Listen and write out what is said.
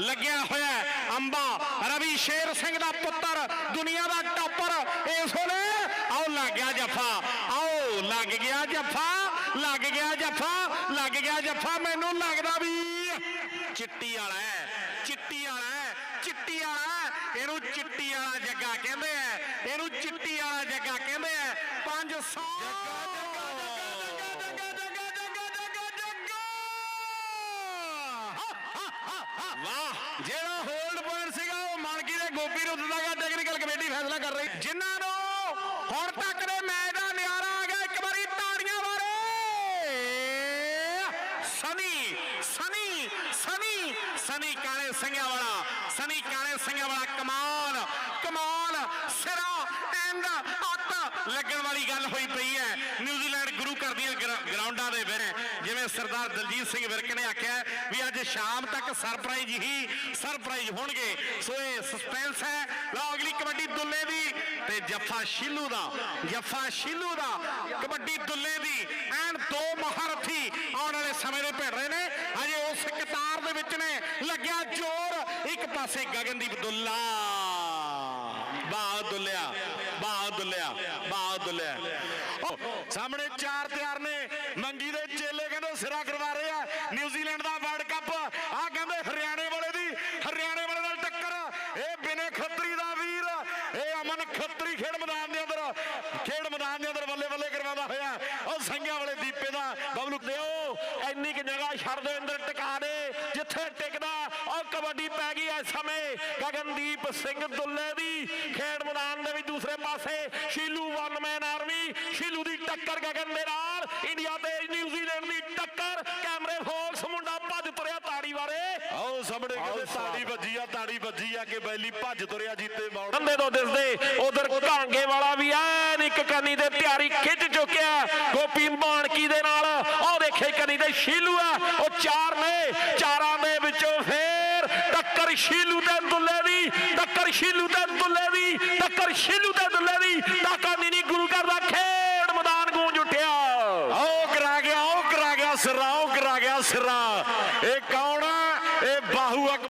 ਲੱਗਿਆ ਹੋਇਆ ਅੰਬਾ, ਰਵੀ ਸ਼ੇਰ ਸਿੰਘ ਦਾ ਪੁੱਤਰ, ਦੁਨੀਆ ਦਾ ਟਾਪਰ, ਇਸ ਵੇਲੇ ਆਓ ਲੱਗ ਗਿਆ ਜੱਫਾ। ਲੱਗ ਗਿਆ ਜੱਫਾ, ਲੱਗ ਗਿਆ ਜੱਫਾ, ਲੱਗ ਗਿਆ ਜੱਫਾ। ਮੈਨੂੰ ਲੱਗਦਾ ਵੀ ਚਿੱਟੀ ਵਾਲਾ ਚਿੱਟੀ ਵਾਲਾ ਚਿੱਟੀ ਵਾਲਾ ਇਹਨੂੰ ਚਿੱਟੀ ਵਾਲਾ ਜੱਗਾ ਕਹਿੰਦੇ ਆ। ਇਹਨੂੰ ਚਿੱਟੀ ਵਾਲਾ ਜੱਗਾ ਕਹਿੰਦੇ ਆ। 500 ਜੱਗਾ ਵਾਹ। ਜਿਹੜਾ ਹੋਲਡ ਪੁਆਇੰਟ ਸੀਗਾ ਉਹ ਮਾਨਕੀ ਦੇ ਗੋਪੀ ਨੂੰ ਦਿੱਤਾ ਗਿਆ। ਟੈਕਨੀਕਲ ਕਮੇਟੀ ਫੈਸਲਾ ਕਰ ਰਹੀ। ਜਿਨ੍ਹਾਂ ਨੂੰ ਹੁਣ ਤੱਕ ਦੇ ਮੈਚ ਦਾ ਨਿਆਰਾ ਆ ਗਿਆ, ਇੱਕ ਵਾਰੀ ਤਾੜੀਆਂ ਮਾਰੇ। ਸਨੀ ਸਨੀ ਸਨੀ ਸਨੀ ਕਾਲੇ ਸਿੰਘਾਂ ਵਾਲਾ, ਸਨੀ ਕਾਲੇ ਸਿੰਘਾਂ ਵਾਲਾ ਕਮਾਲ ਕਮਾਲ, ਸਿਰਾ, ਐਂਡ ਅੱਤ ਲੱਗਣ ਵਾਲੀ ਗੱਲ ਹੋਈ ਪਈ ਹੈ। ਨਿਊਜ਼ੀਲੈਂਡ ਗੁਰੂ ਘਰ ਦੀਆਂ ਗਰਾਊਂਡਾਂ ਦੇ ਵਿੱਚ। ਜਿਵੇਂ ਸਰਦਾਰ ਦਲਜੀਤ ਸਿੰਘ ਵਿਰਕ ਨੇ ਆਖਿਆ ਵੀ ਅੱਜ ਸ਼ਾਮ ਤੱਕ ਸਰਪ੍ਰਾਈਜ਼ ਹੀ ਸਰਪ੍ਰਾਈਜ਼ ਹੋਣਗੇ। ਸੋ ਇਹ ਸਸਪੈਂਸ ਹੈ। ਲਓ, ਅਗਲੀ ਕਬੱਡੀ ਦੁੱਲੇ ਦੀ ਤੇ ਜੱਫਾ ਸ਼ੀਲੂ ਦਾ, ਜੱਫਾ ਸ਼ੀਲੂ ਦਾ ਕਬੱਡੀ ਦੁੱਲੇ ਦੀ। ਐਨ ਦੋ ਮਹਾਰਥੀ ਆਉਣ ਵਾਲੇ ਸਮੇਂ ਦੇ ਭੇੜ ਰਹੇ ਨੇ। ਅਜੇ ਉਸ ਕਤਾਰ ਦੇ ਵਿੱਚ ਨੇ। ਲੱਗਿਆ ਜ਼ੋਰ। ਇੱਕ ਪਾਸੇ ਗਗਨਦੀਪ ਦੁੱਲਾ। ਬਾਹ ਦੁੱਲਿਆ ਬਾਹ ਦੁੱਲਿਆ ਬਾਹ ਦੁੱਲਿਆ। ਉਹ ਸਾਹਮਣੇ ਚਾਰ ਤਿਆਰ ਚੇਲੇ ਕਹਿੰਦੇ ਸਿਰਾ ਕਰਵਾ ਰਹੇ ਆ। ਨਿਊਜ਼ੀਲੈਂਡ ਦਾ ਵਰਲਡ ਕੱਪ। ਆ ਕਹਿੰਦੇ ਹਰਿਆਣੇ ਵਾਲੇ ਦੀ, ਹਰਿਆਣੇ ਵਾਲੇ ਨਾਲ ਟੱਕਰ। ਇਹ ਬਿਨੇ ਖੱਤਰੀ ਦਾ ਵੀਰ, ਇਹ ਅਮਨ ਖੱਤਰੀ ਖੇਡ ਮੈਦਾਨ ਦੇ ਅੰਦਰ, ਖੇਡ ਮੈਦਾਨ ਦੇ ਅੰਦਰ ਬੱਲੇ ਬੱਲੇ ਕਰਵਾਉਂਦਾ ਹੋਇਆ। ਉਹ ਸੰਗਿਆ ਵਾਲੇ ਦੀਪੇ ਦਾ ਬਬਲੂ, ਦਿਓ, ਇੰਨੀ ਕਿ ਜਗ੍ਹਾ ਛੱਡ ਦਿਓ ਅੰਦਰ ਟਿਕਾ ਦੇ, ਜਿੱਥੇ ਟਿਕਦਾ, ਉਹ ਕਬੱਡੀ ਪੈ ਗਈ ਇਸ ਸਮੇਂ। ਗਗਨਦੀਪ ਸਿੰਘ ਦੁੱਲੇ ਦੀ ਖੇਡ ਮੈਦਾਨ ਦੇ ਵਿੱਚ ਦੂਸਰੇ ਪਾਸੇ। Sheelu one man army Sheelu ਦੀ ਟੱਕਰ ਗਗਨ ਦੇ ਨਾਲ। ਇੰਡੀਆ ਤੇ ਟੱਕਰ ਕੈਮਰੇ ਫੋਕਸ ਮੁੰਡਾ ਭੱਜ ਤੁਰਿਆ ਤਾੜੀ ਵਾਰੇ ਆਓ ਸਾਹਮਣੇ ਕਹਿੰਦੇ ਤਾੜੀ ਵੱਜੀ ਆ ਤਾੜੀ ਵੱਜੀ ਆ ਕਿ ਬੈਲੀ ਭੱਜ ਤੁਰਿਆ ਜੀਤੇ ਮੌੜ। ਕੰਦੇ ਤੋਂ ਦਿਸਦੇ ਉਧਰ ਕਾਂਗੇ ਵਾਲਾ ਵੀ ਐਨ ਇੱਕ ਕੰਨੀ ਤੇ ਤਿਆਰੀ ਖਿੱਚ ਚੁੱਕਿਆ ਗੋਪੀ ਮਾਨਕੀ ਦੇ ਨਾਲ ਉਹ ਦੇਖੇ ਕੰਨੀ ਤੇ ਸ਼ੀਲੂ ਆ ਉਹ ਚਾਰ ਨੇ ਚਾਰਾਂ ਦੇ ਵਿੱਚੋਂ ਫੇਰ ਟੱਕਰ ਸ਼ੀਲੂ ਤੇ ਦੁੱਲੇ ਦੀ ਟੱਕਰ ਸ਼ੀਲੂ ਤੇ ਦੁੱਲੇ ਦੀ ਟੱਕਰ ਸ਼ੀਲੂ ਤੇ ਸਿਰਾਉਂ ਕਰਾ ਗਿਆ ਸਰਾ। ਇਹ ਕੌਣ ਹੈ ਇਹ ਬਾਹੂ